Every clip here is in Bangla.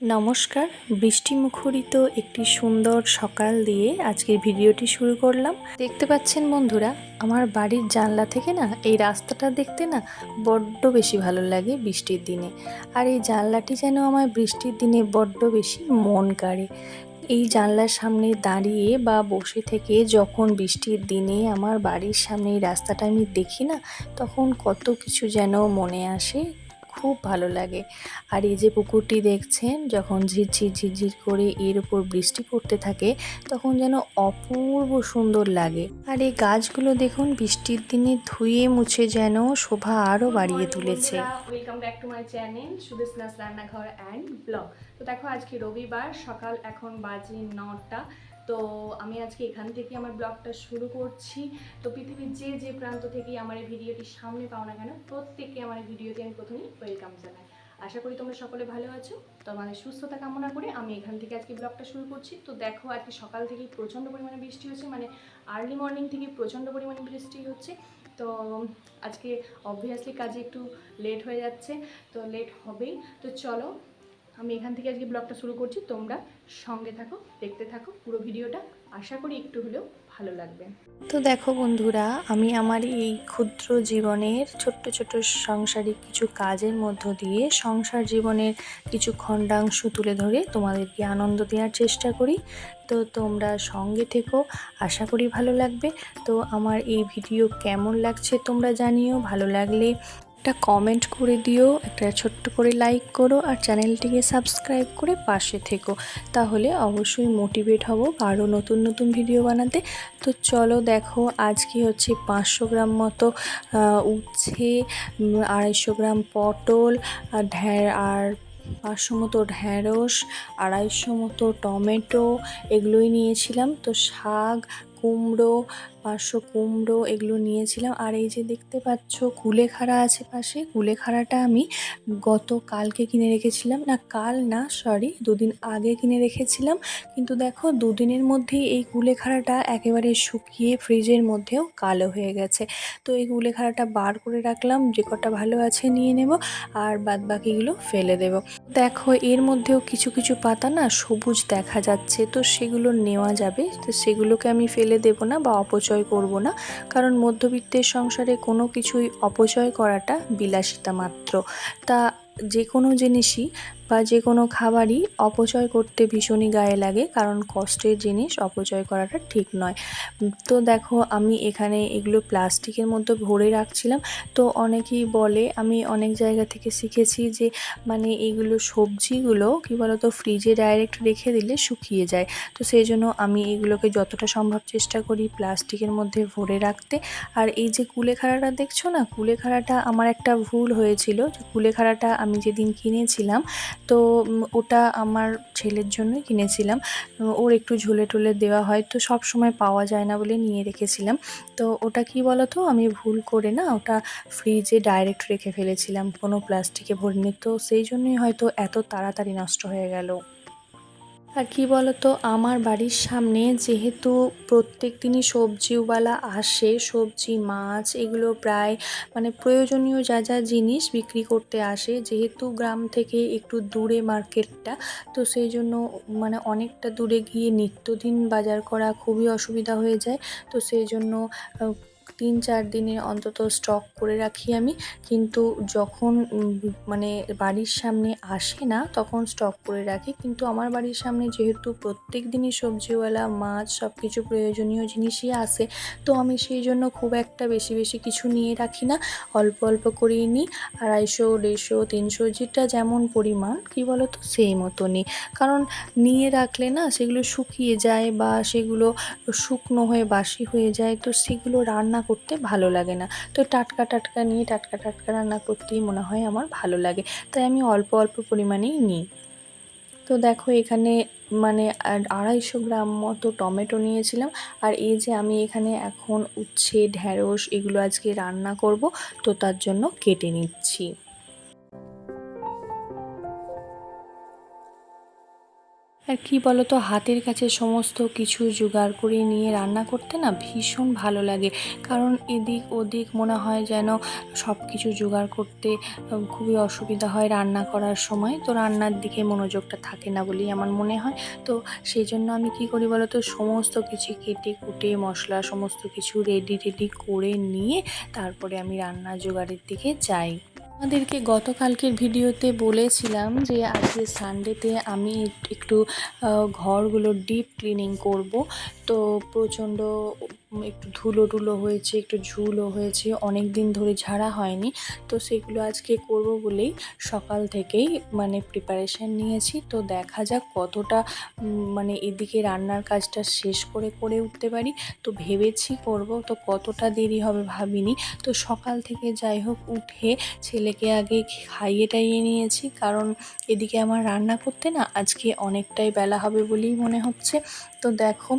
নমস্কার, বৃষ্টি মুখরিত একটি সুন্দর সকাল দিয়ে আজকের ভিডিওটি শুরু করলাম। দেখতে পাচ্ছেন বন্ধুরা, আমার বাড়ির জানলা থেকে না, এই রাস্তাটা দেখতে না বড্ড বেশি ভালো লাগে বৃষ্টির দিনে। আর এই জানলাটি যেন আমার বৃষ্টির দিনে বড্ড বেশি মন কাড়ে। এই জানলার সামনে দাঁড়িয়ে বা বসে থেকে যখন বৃষ্টির দিনে আমার বাড়ির সামনে এই রাস্তাটা আমি দেখি না, তখন কত কিছু যেন মনে আসে। খুব ভালো লাগে। আর এই যে পুকুরটি দেখছেন, যখন ঝিরঝির ঝিরঝির করে এর উপর বৃষ্টি পড়তে থাকে, তখন যেন অপূর্ব সুন্দর লাগে। আর এই গাছগুলো দেখুন, বৃষ্টির দিনে ধুয়ে মুছে যেন শোভা আরও বাড়িয়ে তুলেছে। Welcome back to my channel Rannaghar and blog তো দেখো, আজকে রবিবার, সকাল এখন বাজে নটা। তো আমি আজকে এখান থেকে আমার ব্লগটা শুরু করছি। তো পৃথিবীর যে যে প্রান্ত থেকে আমার এই ভিডিওটি সামনে পাও না কেন, প্রত্যেককে আমার এই ভিডিওটি আমি প্রথমেই ওয়েলকাম জানাই। আশা করি তোমরা সকলে ভালো আছো। তোমাদের সুস্থতা কামনা করে আমি এখান থেকে আজকে ব্লগটা শুরু করছি। তো দেখো, আজকে সকাল থেকেই প্রচণ্ড পরিমাণে বৃষ্টি হচ্ছে মানে আর্লি মর্নিং থেকে প্রচণ্ড পরিমাণে বৃষ্টি হচ্ছে। তো আজকে অবভিয়াসলি কাজে একটু লেট হয়ে যাচ্ছে, তো লেট হবেই। তো চলো আমি এখান থেকে আজকে ব্লগটা শুরু করছি। তোমরা সঙ্গে থাকো, দেখতে থাকো পুরো ভিডিওটা। আশা করি একটু হলেও ভালো লাগবে। তো দেখো বন্ধুরা, আমি আমার এই ক্ষুদ্র জীবনের, ছোট্ট ছোট্ট সাংসারিক কিছু কাজের মধ্য দিয়ে সংসার জীবনের কিছু খণ্ডাংশ তুলে ধরে তোমাদেরকে আনন্দ দেওয়ার চেষ্টা করি। তো তোমরা সঙ্গে থেকো, আশা করি ভালো লাগবে। তো আমার এই ভিডিও কেমন লাগছে তোমরা জানিও। ভালো লাগলে একটা কমেন্ট করে দিও, একটা ছোট্ট করে লাইক করো আর চ্যানেলটিকে সাবস্ক্রাইব করে পাশে থেকো। তাহলে অবশ্যই মোটিভেট হব আরও নতুন নতুন ভিডিও বানাতে। তো চলো দেখো, আজকে হচ্ছে পাঁচশো গ্রাম মতো উচ্ছে আড়াইশো গ্রাম পটল, আর ঢ্যা, আর পাঁচশো মতো ঢ্যাঁড়স, আড়াইশো মতো টমেটো, এগুলোই নিয়েছিলাম। তো শাক, কুমড়ো পাঁচশো কুমড়ো এগুলো নিয়েছিলাম। আর এই যে দেখতে পাচ্ছ কুলেখাড়া আছে পাশে, কুলেখাড়াটা আমি গত কালকে কিনে রেখেছিলাম। না, কাল না সরি দুদিন আগে কিনে রেখেছিলাম। কিন্তু দেখো, দুদিনের মধ্যেই এই কুলেখাড়াটা একেবারে শুকিয়ে ফ্রিজের মধ্যেও কালো হয়ে গেছে। তো এই কুলেখাড়াটা বার করে রাখলাম, যে কটা ভালো আছে নিয়ে নেব আর বাদ বাকিগুলো ফেলে দেব। দেখো, এর মধ্যেও কিছু কিছু পাতা না সবুজ দেখা যাচ্ছে, তো সেগুলো নেওয়া যাবে। তো সেগুলোকে আমি ফেলে দেব না বা অপচয় করব না কারণ মধ্যবিত্তের সংসারে কোনো কিছুই অপচয় করাটা বিলাসিতা মাত্র। তা যে কোনো জিনিসই বা যে কোনো খাবারই অপচয় করতে ভীষণই গায়ে লাগে, কারণ কষ্টের জিনিস অপচয় করাটা ঠিক নয়। তো দেখো, আমি এখানে এগুলো প্লাস্টিকের মধ্যে ভরে রাখছিলাম। তো অনেকেই বলে, আমি অনেক জায়গা থেকে শিখেছি যে মানে এগুলো সবজিগুলো কী বলতো, ফ্রিজে ডাইরেক্ট রেখে দিলে শুকিয়ে যায়। তো সেই জন্য আমি এগুলোকে যতটা সম্ভব চেষ্টা করি প্লাস্টিকের মধ্যে ভরে রাখতে। আর এই যে কুলেখাড়াটা দেখছ না? কুলেখাড়াটা আমার একটা ভুল হয়েছিল। যে কুলেখাড়াটা আমি যেদিন কিনেছিলাম, তো ওটা আমার ছেলের জন্য কিনেছিলাম। ওর একটু ঝুলে টুলে দেওয়া হয়, তো সব সময় পাওয়া যায় না বলে নিয়ে রেখেছিলাম। তো ওটা কি বলতো, আমি ভুল করে না, ওটা ফ্রিজে ডাইরেক্ট রেখে ফেলেছিলাম কোনো প্লাস্টিকে ভরিনি তো সেই জন্যই হয়তো এত তাড়াতাড়ি নষ্ট হয়ে গেল। আর কি বলতো, আমার বাড়ির সামনে যেহেতু প্রত্যেক দিনই সবজিওয়ালা আসে, সবজি, মাছ, এগুলো প্রায় মানে প্রয়োজনীয় যা যা জিনিস বিক্রি করতে আসে, যেহেতু গ্রাম থেকে একটু দূরে মার্কেটটা, তো সেই জন্য মানে অনেকটা দূরে গিয়ে নিত্যদিন বাজার করা খুবই অসুবিধা হয়ে যায়, তো সেই জন্য তিন চার দিনের অন্তত স্টক করে রাখি আমি। কিন্তু যখন মানে বাড়ির সামনে আসে না, তখন স্টক করে রাখি। কিন্তু আমার বাড়ির সামনে যেহেতু প্রত্যেক দিনই সবজিওয়ালা, মাছ সব কিছু প্রয়োজনীয় জিনিসই আসে তো আমি সেই জন্য খুব একটা বেশি বেশি কিছু নিয়ে রাখি না। অল্প অল্প করেই নিই। আড়াইশো, দেড়শো, তিনশো, যেটা যেমন পরিমাণ, কী বলো তো সেই মতো নিই কারণ নিয়ে রাখলে না, সেগুলো শুকিয়ে যায় বা সেগুলো শুকনো হয়ে বাসি হয়ে যায়, তো সেগুলো রান্না করতে ভালো লাগে না। তো টাটকা টাটকা নিয়ে টাটকা টাটকা রান্না করতেই মনে হয় আমার ভালো লাগে। তাই আমি অল্প অল্প পরিমাণেই নিই। তো দেখো এখানে মানে আড়াইশো গ্রাম মতো টমেটো নিয়েছিলাম। আর এই যে আমি এখানে এখন উচ্ছে ঢ্যাঁড়স এগুলো আজকে রান্না করব। তো তার জন্য কেটে নিচ্ছি। আর কি বলতো, হাতের কাছে সমস্ত কিছু জোগাড় করে নিয়ে রান্না করতে না ভীষণ ভালো লাগে। কারণ এদিক ওদিক মনে হয় যেন সব কিছু জোগাড় করতে খুবই অসুবিধা হয় রান্না করার সময়। তো রান্নার দিকে মনোযোগটা থাকে না বলেই আমার মনে হয়। তো সেই জন্য আমি কি করি বলতো, সমস্ত কিছু কেটে কুটে মশলা সমস্ত কিছু রেডি রেডি করে নিয়ে তারপরে আমি রান্না জোগাড়ের দিকে যাই। আমাদেরকে গতকালকের ভিডিওতে বলেছিলাম যে আজকে সানডেতে আমি একটু ঘরগুলো ডিপ ক্লিনিং করব। তো প্রচণ্ড একটু ধুলো টুলো হয়েছে, একটু ঝুলও হয়েছে অনেক দিন ধরে ঝাড়া হয়নি। তো সেগুলো আজকে করব বলেই সকাল থেকেই মানে প্রিপারেশান নিয়েছি। তো দেখা যাক কতটা মানে এদিকে রান্নার কাজটা শেষ করে করে উঠতে পারি। তো ভেবেছি করব, তো কতটা দেরি হবে ভাবিনি। তো সকাল থেকে যাই হোক উঠে ছেলেকে আগে খাইয়ে টাইয়ে নিয়েছি। কারণ এদিকে আমার রান্না করতে না আজকে অনেকটাই বেলা হবে বলেই মনে হচ্ছে। তো দেখো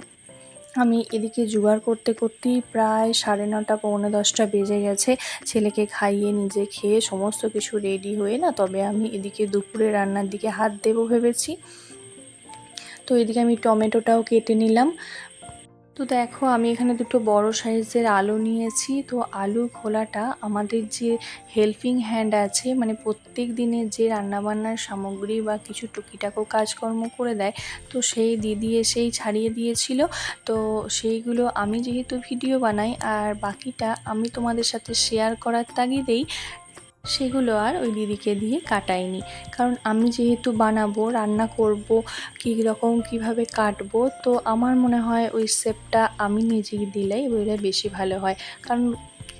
আমি এদিকে জোগাড় করতে করতেই প্রায় সাড়ে নটা, পৌনে দশটা বেজে গেছে। ছেলেকে খাইয়ে নিজে খেয়ে সমস্ত কিছু রেডি হয়ে না তবে আমি এদিকে দুপুরে রান্নার দিকে হাত দেবো ভেবেছি। তো এদিকে আমি টমেটোটাও কেটে নিলাম। তো দেখো, আমি এখানে দুটো বড় সাইজের আলু নিয়েছি। তো আলু খোলাটা আমাদের যে হেল্পিং হ্যান্ড আছে মানে প্রত্যেক দিনে যে রান্নাবান্নার সামগ্রী বা কিছু টুকিটাকো কাজকর্ম করে দেয়, তো সেই দিদি এসেই ছাড়িয়ে দিয়েছিল। তো সেইগুলো আমি যেহেতু ভিডিও বানাই, আর বাকিটা আমি তোমাদের সাথে শেয়ার করার তাগিদেই সেগুলো আর ওই দিদিকে দিয়ে কাটাইনি। কারণ আমি যেহেতু বানাবো, রান্না করব, কী রকম কীভাবে কাটবো, তো আমার মনে হয় ওই শেপটা আমি নিজেই দিলেই ওইটা বেশি ভালো হয়। কারণ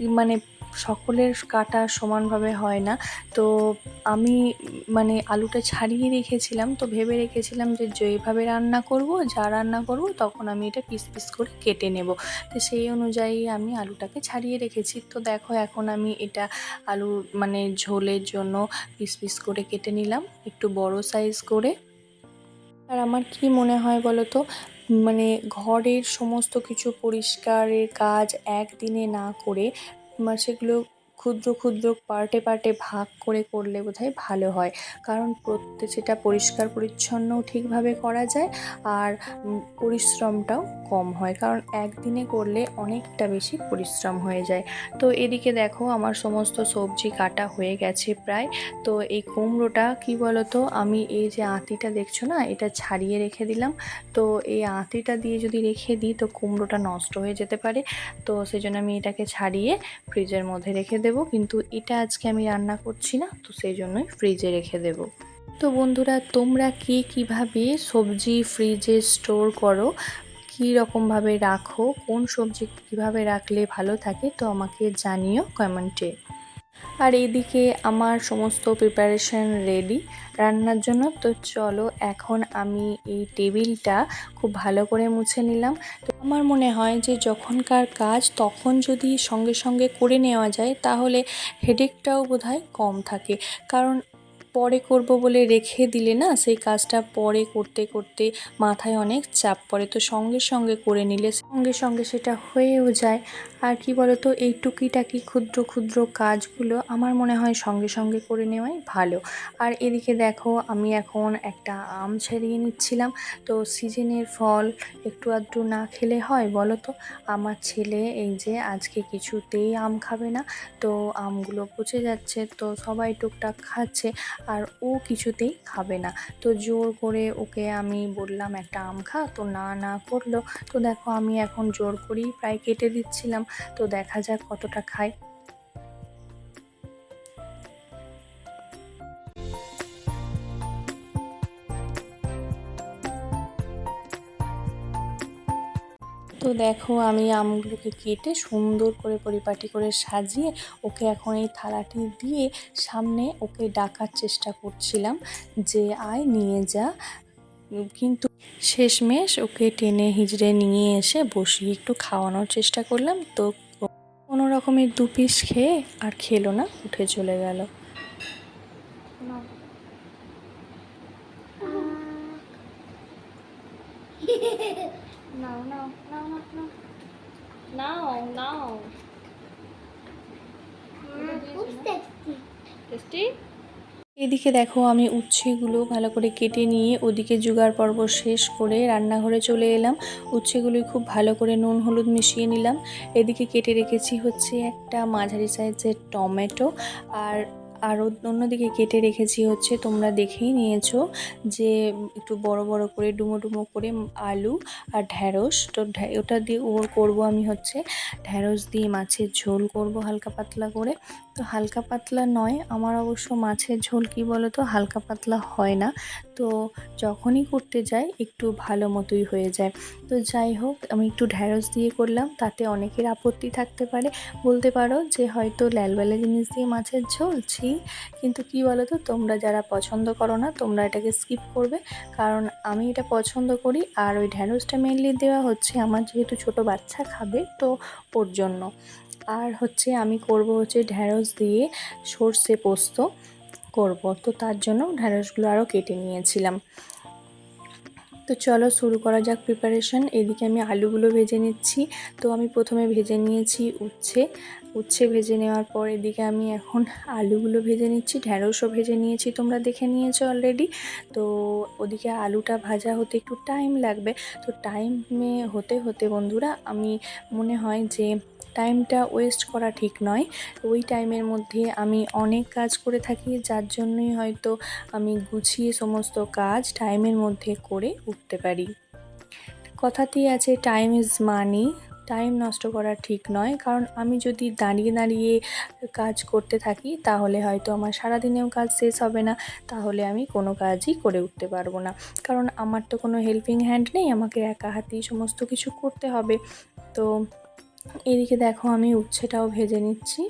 মানে সকলের কাটা সমানভাবে হয় না। তো আমি মানে আলুটা ছাড়িয়ে রেখেছিলাম, তো ভেবে রেখেছিলাম যে যেভাবে রান্না করব, যা রান্না করব, তখন আমি এটা পিস পিস করে কেটে নেব। তো সেই অনুযায়ী আমি আলুটাকে ছাড়িয়ে রেখেছি। তো দেখো এখন আমি এটা আলু মানে ঝোলের জন্য পিস পিস করে কেটে নিলাম, একটু বড় সাইজ করে। আর আমার কি মনে হয় বলো তো মানে ঘরের সমস্ত কিছু পরিষ্কারের কাজ একদিনে না করে মানে সেগুলো ক্ষুদ্র ক্ষুদ্র পার্টে পার্টে ভাগ করে করলে বোধহয় ভালো হয়। কারণ প্রত্যেক সেটা পরিষ্কার পরিচ্ছন্নও ঠিকভাবে করা যায় আর পরিশ্রমটাও কম হয়। কারণ একদিনে করলে অনেকটা বেশি পরিশ্রম হয়ে যায়। তো এদিকে দেখো আমার সমস্ত সবজি কাটা হয়ে গেছে প্রায়। তো এই কুমড়োটা কি বলতো? আমি এই যে আঁতিটা দেখছ না? এটা ছাড়িয়ে রেখে দিলাম। তো এই আঁতিটা দিয়ে যদি রেখে দিই তো কুমড়োটা নষ্ট হয়ে যেতে পারে। তো সেই জন্য আমি এটাকে ছাড়িয়ে ফ্রিজের মধ্যে রেখে দেবো। কিন্তু এটা আজকে আমি রান্না করছি না, তো সেই জন্যই ফ্রিজে রেখে দেব। তো বন্ধুরা, তোমরা কি কীভাবে সবজি ফ্রিজে স্টোর করো, কী রকমভাবে রাখো, কোন সবজি কীভাবে রাখলে ভালো থাকে, তো আমাকে জানিও কমেন্টে। আর এইদিকে আমার সমস্ত প্রিপারেশন রেডি রান্নার জন্য। তো চলো এখন আমি এই টেবিলটা খুব ভালো করে মুছে নিলাম। তো আমার মনে হয় যে যখনকার কাজ তখন যদি সঙ্গে সঙ্গে করে নেওয়া যায় তাহলে হেডেকটাও বোধহয় কম থাকে। কারণ পরে করব বলে রেখে দিলে না, সেই কাজটা পরে করতে করতে মাথায় অনেক চাপ পড়ে। তো সঙ্গে সঙ্গে করে নিলে সঙ্গে সঙ্গে সেটা হয়েও যায়। আর কি বলতো, এই টুকিটাকি ক্ষুদ্র ক্ষুদ্র কাজগুলো আমার মনে হয় সঙ্গে সঙ্গে করে নেওয়াই ভালো। আর এদিকে দেখো, আমি এখন একটা আম ছাড়িয়ে নিচ্ছিলাম। তো সিজনের ফল একটু আধটু না খেলে হয় বলো তো আমার ছেলে এই যে আজকে কিছুতেই আম খাবে না। তো আমগুলো পচে যাচ্ছে, তো সবাই টুকটাক খাচ্ছে। আর ও কিছুতেই খাবে না। তো জোর করে ওকে আমি বললাম, একটা আম খা। তো না না করল। তো দেখো আমি এখন জোর করেই প্রায় কেটে দিচ্ছিলাম। তো দেখা যাক কতটা খায়। তো দেখো আমি আমগুলোকে কেটে সুন্দর করে পরিপাটি করে সাজিয়ে ওকে এখন এই থালাটি দিয়ে সামনে ওকে ডাকার চেষ্টা করছিলাম যে আয় নিয়ে যা। কিন্তু শেষমেশ ওকে টেনে হিজড়ে নিয়ে এসে বসিয়ে একটু খাওয়ানোর চেষ্টা করলাম তো কোনো রকমের দু পিস খেয়ে আর খেলো না, উঠে চলে গেল। নাও নাও নাও নাও নাও খুব টেস্টি টেস্টি এদিকে দেখো আমি উচ্ছেগুলো ভালো করে কেটে নিয়ে ওদিকে জোগাড় পর্ব শেষ করে রান্নাঘরে চলে এলাম। উচ্ছেগুলোই খুব ভালো করে নুন হলুদ মিশিয়ে নিলাম। এদিকে কেটে রেখেছি হচ্ছে একটা মাঝারি সাইজের টমেটো আর আর অন্যদিকে কেটে রেখেছি হচ্ছে তোমরা দেখেই নিয়েছো যে একটু বড় বড় করে, ডুমো ডুমো করে আলু আর ঢ্যাঁড়স। তো ওটা দিয়ে ওর করব আমি হচ্ছে ঢ্যাঁড়স দিয়ে মাছের ঝোল করব হালকা পাতলা করে। তো হালকা পাতলা নয়, আমার অবশ্য মাছের ঝোল কি বলো তো হালকা পাতলা হয় না। তো যখনই করতে যাই, একটু ভালো মতোই হয়ে যায়। তো যাই হোক, আমি একটু ঢ্যাঁড়স দিয়ে করলাম, তাতে অনেকের আপত্তি থাকতে পারে। বলতে পারো যে, হয়তো ল্যালবেলা জিনিস দিয়ে মাছের ঝোল, ছি। কিন্তু কি বলো তো তোমরা যারা পছন্দ করো না, তোমরা এটাকে স্কিপ করবে। কারণ আমি এটা পছন্দ করি, আর ওই ঢ্যাঁড়সটা মেনলি দেওয়া হচ্ছে আমার যেহেতু ছোট বাচ্চা খাবে, তো ওর জন্য। আর হচ্ছে আমি করব হচ্ছে ঢ্যাঁড়স দিয়ে সর্ষে পোস্ত। করব। তো তার জন্য ঢ্যাঁড়সগুলো আরও কেটে নিয়েছিলাম। তো চলো শুরু করা যাক প্রিপারেশন এদিকে আমি আলুগুলো ভেজে নিচ্ছি। তো আমি প্রথমে ভেজে নিয়েছি উচ্ছে। উচ্ছে ভেজে নেওয়ার পর এদিকে আমি এখন আলুগুলো ভেজে নিচ্ছি। ঢ্যাঁড়সও ভেজে নিয়েছি, তোমরা দেখে নিয়েছো অলরেডি তো ওদিকে আলুটা ভাজা হতে একটু টাইম লাগবে। তো টাইমে হতে হতে বন্ধুরা, আমি মনে হয় যে টাইমটা ওয়েস্ট করা ঠিক নয়। ওই টাইমের মধ্যে আমি অনেক কাজ করে থাকি, যার জন্যই হয়তো আমি গুছিয়ে সমস্ত কাজ টাইমের মধ্যে করে উঠতে পারি। কথাতেই আছে টাইম ইজ মানি টাইম নষ্ট করা ঠিক নয়, কারণ আমি যদি দাঁড়িয়ে দাঁড়িয়ে কাজ করতে থাকি, তাহলে হয়তো আমার সারাদিনেও কাজ শেষ হবে না, তাহলে আমি কোনো কাজই করে উঠতে পারব না। কারণ আমার তো কোনো হেল্পিং হ্যান্ড নেই, আমাকে একা হাতেই সমস্ত কিছু করতে হবে। তো এদিকে দেখো আমি উচ্ছেটাও ভেজে নিচ্ছি।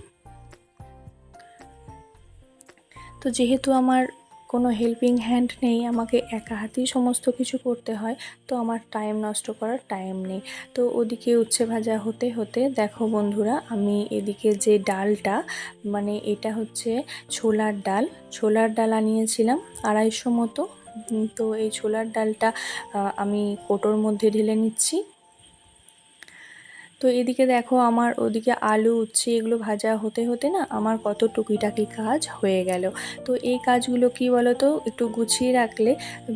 তো যেহেতু আমার কোনো হেল্পিং হ্যান্ড নেই, আমাকে একা হাতেই সমস্ত কিছু করতে হয়, তো আমার টাইম নষ্ট করার টাইম নেই। তো ওদিকে উচ্ছে ভাজা হতে হতে দেখো বন্ধুরা, আমি এদিকে যে ডালটা মানে এটা হচ্ছে ছোলার ডাল। ছোলার ডাল আনিয়েছিলাম আড়াইশো মতো। তো এই ছোলার ডালটা আমি কোটোর মধ্যে ঢেলে নিচ্ছি। তো এদিকে দেখো আমার ওদিকে আলু, উচ্ছে এগুলো ভাজা হতে হতে না আমার কত টুকিটাকি কাজ হয়ে গেল। তো এই কাজগুলো কি বলো তো একটু গুছিয়ে রাখলে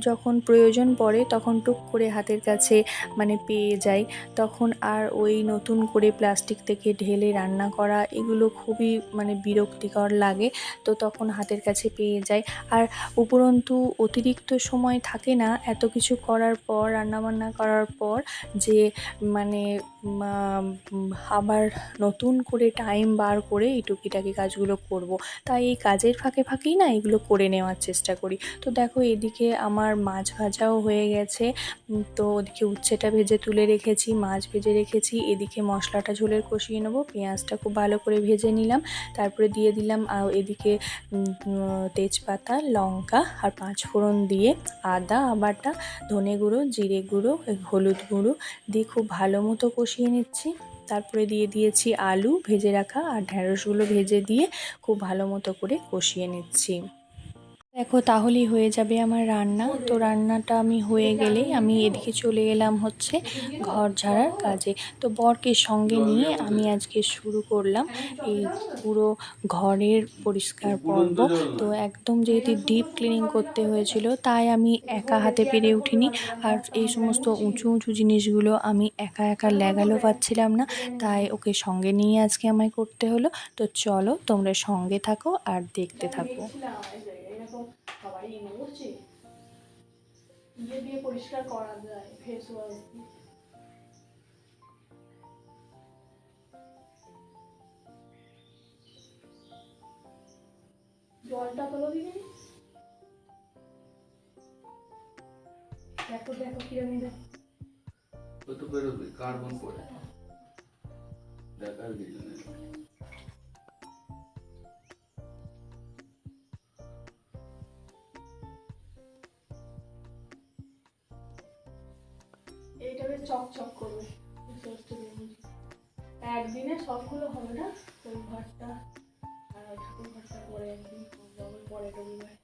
যখন প্রয়োজন পড়ে তখন টুক করে হাতের কাছে মানে পেয়ে যাই। তখন আর ওই নতুন করে প্লাস্টিক থেকে ঢেলে রান্না করা এগুলো খুবই মানে বিরক্তিকর লাগে। তো তখন হাতের কাছে পেয়ে যায় আর উপরন্তু অতিরিক্ত সময় থাকে না, এত কিছু করার পর, রান্নাবান্না করার পর যে মানে আবার নতুন করে টাইম বার করে এই টুকিটাকি কাজগুলো করব। তাই এই কাজের ফাঁকে ফাঁকেই না এগুলো করে নেওয়ার চেষ্টা করি। তো দেখো এদিকে আমার মাছ ভাজাও হয়ে গেছে। তো ওদিকে উচ্ছেটা ভেজে তুলে রেখেছি, মাছ ভেজে রেখেছি। এদিকে মশলাটা ঝোলের কষিয়ে নেব, পেঁয়াজটা খুব ভালো করে ভেজে নিলাম। তারপরে দিয়ে দিলাম এদিকে তেজপাতা, লঙ্কা আর পাঁচ ফোড়ন দিয়ে আদা বাটা ধনে গুঁড়ো, জিরে গুঁড়ো হলুদ গুঁড়ো দিয়ে খুব ভালো মতো কষিয়ে নিচ্ছি। তারপরে দিয়ে দিয়েছি আলু, ভেজে রাখা আর ঢ্যাঁড়সগুলো ভেজে দিয়ে খুব ভালো মতো করে কষিয়ে নিচ্ছি। দেখো, তাহলেই হয়ে যাবে আমার রান্না। তো রান্নাটা আমি হয়ে গেলেই আমি এদিকে চলে এলাম হচ্ছে ঘর ঝাড়ার কাজে। তো বরকে সঙ্গে নিয়ে আমি আজকে শুরু করলাম এই পুরো ঘরের পরিষ্কার পর্ব। তো একদম যেহেতু ডিপ ক্লিনিং করতে হয়েছিল, তাই আমি একা হাতে পেরে উঠিনি। আর এই সমস্ত উঁচু উঁচু জিনিসগুলো আমি একা একা লেগালো পাচ্ছিলাম না, তাই ওকে সঙ্গে নিয়ে আজকে আমায় করতে হলো। তো চলো তোমরা সঙ্গে থাকো আর দেখতে থাকো। এরকম সবাই ইয়ে করছে ইয়ে দিয়ে পরিষ্কার করা যায় ফেস ওয়াশ দিয়ে। জলটা তোলো দিদি। দেখো দেখো ও তো বেরোবে, কার্বন পড়ে। দেখার কিছু নেই চক চকচক করবে। একদিনে সবগুলো হবে না? ওই ঘরটা আর ওই ঠাকুর ঘরটা পরে একদিন যখন পরে রবিবার।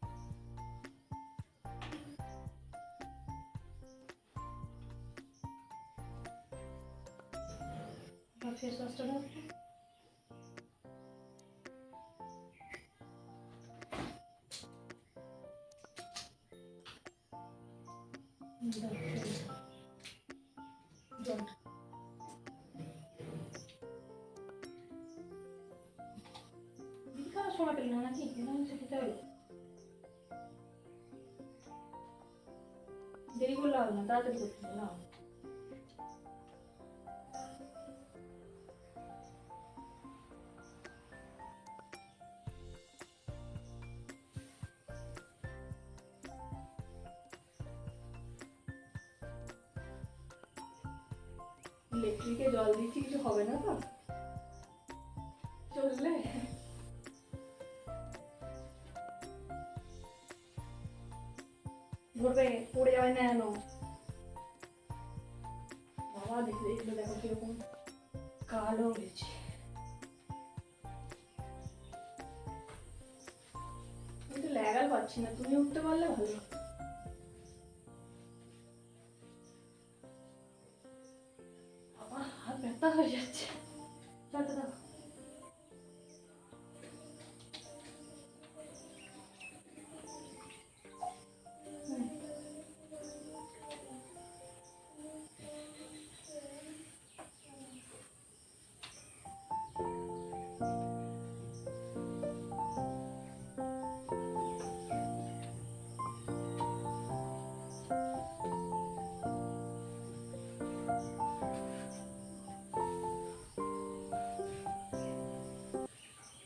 ফেস ওয়াশটা সময় পেলি না নাকি? খেতে হবে? দেরি করলে হবে না, তাড়াতাড়ি করতে হবে না ইলেকট্রিকে জল দিচ্ছি, কিছু হবে না তো? বাবা দেখে এগুলো দেখো কীরকম কালো হয়েছে। কিন্তু ল্যাগাল পাচ্ছি না, তুমি উঠতে পারলে ভালো।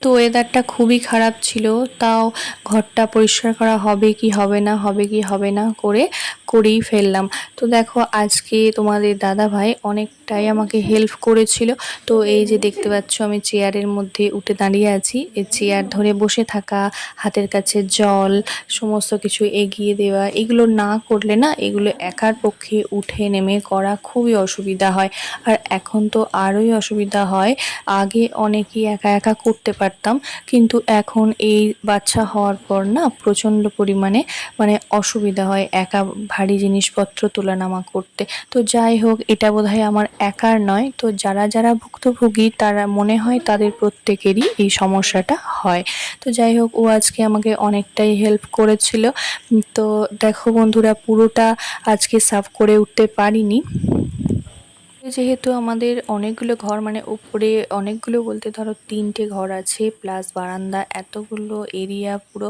তো ওয়েদারটা খুবই খারাপ ছিল, তাও ঘরটা পরিষ্কার করা হবে কি হবে না, হবে কি হবে না করে করেই ফেললাম। তো দেখো, আজকে তোমাদের দাদা ভাই অনেকটাই আমাকে হেল্প করেছিল। তো এই যে দেখতে পাচ্ছ, আমি চেয়ারের মধ্যে উঠে দাঁড়িয়ে আছি। এই চেয়ার ধরে বসে থাকা, হাতের কাছে জল, সমস্ত কিছু এগিয়ে দেওয়া, এগুলো না করলে না, এগুলো একার পক্ষে উঠে নেমে করা খুবই অসুবিধা হয়। আর এখন তো আরোই অসুবিধা হয়। আগে অনেকেই একা একা করতে পারতাম, কিন্তু এখন এই বাচ্চা হওয়ার পর না প্রচণ্ড পরিমাণে মানে অসুবিধা হয়। একা ভারী জিনিসপত্র তোলানামা করতে। তো যাই হোক, এটা বোধহয় আমার একার নয়। তো যারা যারা ভুক্তভোগী, তারা মনে হয় তাদের প্রত্যেকেরই এই সমস্যাটা হয়। তো যাই হোক, ও আজকে আমাকে অনেকটাই হেল্প করেছিল। তো দেখো বন্ধুরা, পুরোটা আজকে সাফ করে উঠতে পারিনি। যেহেতু আমাদের অনেকগুলো ঘর মানে উপরে অনেকগুলো বলতে ধরো তিনটে ঘর আছে প্লাস বারান্দা, এতগুলো এরিয়া পুরো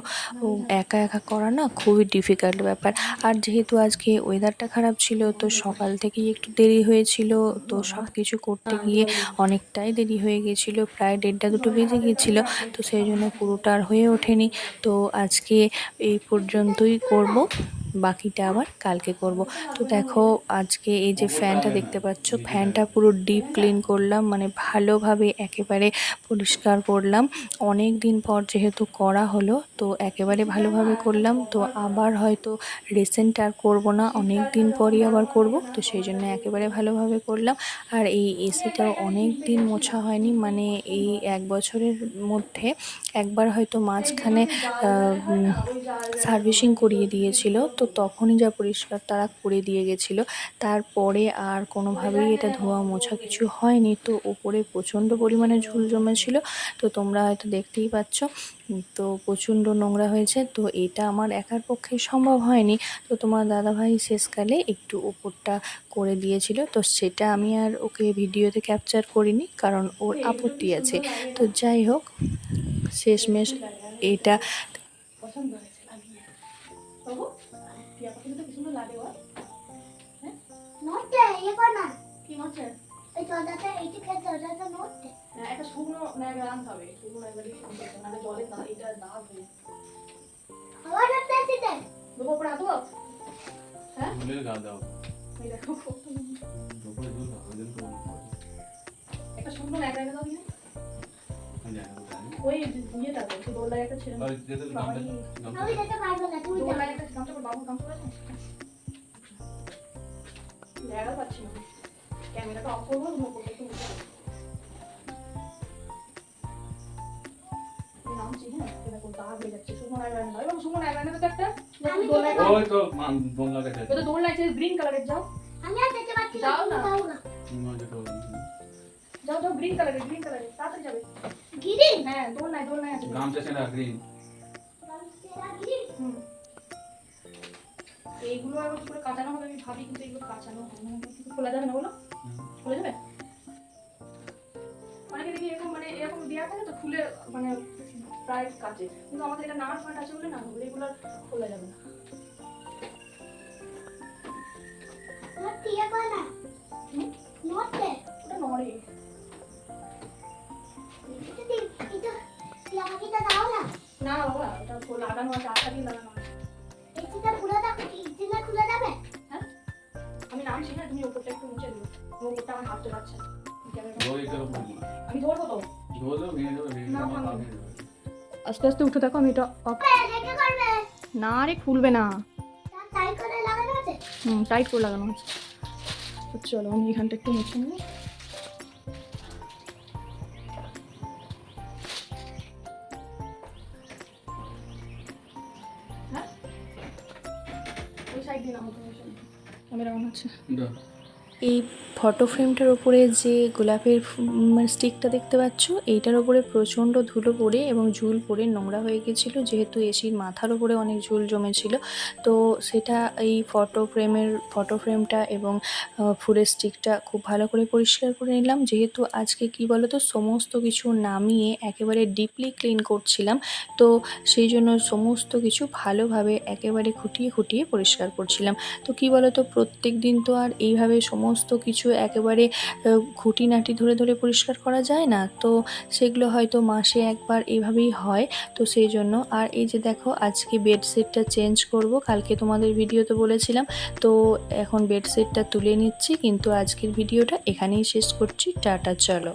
একা একা করা না খুবই ডিফিকাল্ট ব্যাপার। আর যেহেতু আজকে ওয়েদারটা খারাপ ছিল, তো সকাল থেকেই একটু দেরি হয়েছিল, তো সব কিছু করতে গিয়ে অনেকটাই দেরি হয়ে গেছিল, প্রায় দেড়টা দুটো বেজে গিয়েছিল তো সেই জন্য পুরোটা আর হয়ে ওঠেনি। তো আজকে এই পর্যন্তই করব। বাকিটা আবার কালকে করব। তো দেখো, আজকে এই যে ফ্যানটা দেখতে পাচ্ছ, ফ্যানটা পুরো ডিপ ক্লিন করলাম মানে ভালোভাবে একেবারে পরিষ্কার করলাম। অনেক দিন পর যেহেতু করা হলো, তো একেবারে ভালোভাবে করলাম। তো আবার হয়তো রিসেন্ট আর করব না অনেক দিন পরই আবার করব। তো সেই জন্য একেবারে ভালোভাবে করলাম। আর এই এসিটাও অনেক দিন মোছা হয়নি মানে এই এক বছরের মধ্যে একবার হয়তো মাঝখানে সার্ভিসিং করিয়ে দিয়েছিল। তো তখনই যা পরিষ্কার তারা করে দিয়ে গেছিল। তারপরে আর কোনোভাবেই এটা ধোয়া মোছা কিছু হয়নি। তো ওপরে প্রচণ্ড পরিমাণে ঝুল জমেছিল। তো তোমরা হয়তো দেখতেই পাচ্ছ তো প্রচণ্ড নোংরা হয়েছে। তো এটা আমার একার পক্ষে সম্ভব হয়নি। তো তোমার দাদাভাই শেষকালে একটু ওপরটা করে দিয়েছিল। তো সেটা আমি আর ওকে ভিডিওতে ক্যাপচার করিনি, কারণ ওর আপত্তি আছে। তো যাই হোক, শেষমেশ এইটা নড়তে ইয়ে কর না? কি হচ্ছে এই জলটাতে এইটি খেতে জলটাতে নড়তে না হ্যাঁ, এটা শুকনো ন্যাকড়া আনতে হবে। শুকনো ন্যাকড়া দিয়ে শুকনো করতে নাহলে জলে না এটা দাঁত হয়ে আবার একটা আছে দেখ দেবো পড়া দেবো হ্যাঁ? বলে দাও দাও। এই দেখো দেবো দাও আমাদের তো একটা শুকনো ন্যাকড়া দাও না ওই ইয়েটা তো দোলায় একটা ছেড়ে আমি যেতে পারব না তুমি দোলায় একটা গামছা বাবু গামছা করে ন্যাগা পাচ্ছি না ক্যামেরাটা অফ করব তুমি ওপরটা একটু উঠে রাখো। এই নামছি হ্যাঁ এটা দেখো দাগ হয়ে যাচ্ছে শুকনো ন্যাগা এনে দাও এবং শুকনো ন্যাগা এনে দাও তো একটা আমি দোলায় যেতে ওই তো মান বোন লাগা যায় ওটা দোল লাগছে গ্রিন কালারের যাও আমি আর যেতে পারছি না যাও তুমি না। যাও না না যেতে হবে যাও যাও গ্রিন কালারের গ্রিন কালারের তাড়াতাড়ি যাবে গিরি হ্যাঁ দোল নাই দোল নাই আছে গামছা সেটা গ্রিন এইগুলো আবার করে কাটানো হবে আমি ভাবি কিন্তু এগুলো কাটানো হবে না। খোলা যাবে না বলো? খোলা যাবে? অনেকে দেখি এরকম মানে এরকম দেওয়া থাকে তো খুলে মানে প্রায় কাটে কিন্তু আমাদের এটা নাট ফাট আছে বলে না এগুলো আর খোলা যাবে না। না এটা এটা বাবা খোলা লাগানো আছে আঠা দিয়ে লাগানো। আমি তুমি একটু মুছে দিও। আমার আমি ধরবো তো। আস্তে আস্তে উঠে দেখো আমি এটা অফ রেখে করবে। না রে খুলবে না। হুম টাইট করে লাগানো আছে। চলো আমি এখানটা একটু মুছে নিই। আছে এই ফটো ফ্রেমটার ওপরে যে গোলাপের স্টিকটা দেখতে পাচ্ছ, এইটার ওপরে প্রচণ্ড ধুলো পড়ে এবং ঝুল পড়ে নোংরা হয়ে গেছিল, যেহেতু এসির মাথার ওপরে অনেক ঝুল জমেছিল। তো সেটা এই ফটো ফ্রেমের ফটো ফ্রেমটা এবং ফুলের স্টিকটা খুব ভালো করে পরিষ্কার করে নিলাম। যেহেতু আজকে কি বলো তো সমস্ত কিছু নামিয়ে একেবারে ডিপলি ক্লিন করছিলাম, তো সেই জন্য সমস্ত কিছু ভালোভাবে একেবারে খুঁটিয়ে খুঁটিয়ে পরিষ্কার করছিলাম। তো কি বলতো প্রত্যেক দিন তো আর এইভাবে সমস্ত কিছু একেবারে খুঁটিনাটি ধরে ধরে পরিষ্কার করা যায় না? তো সেগুলো হয়তো মাসে একবার এভাবেই হয়। তো সেই জন্য, আর এই যে দেখো, আজকে বেডশিটটা চেঞ্জ করব। কালকে তোমাদের ভিডিওতে বলেছিলাম। তো এখন বেডশিটটা তুলে নিচ্ছি, কিন্তু আজকের ভিডিওটা এখানেই শেষ করছি। টাটা, চলো।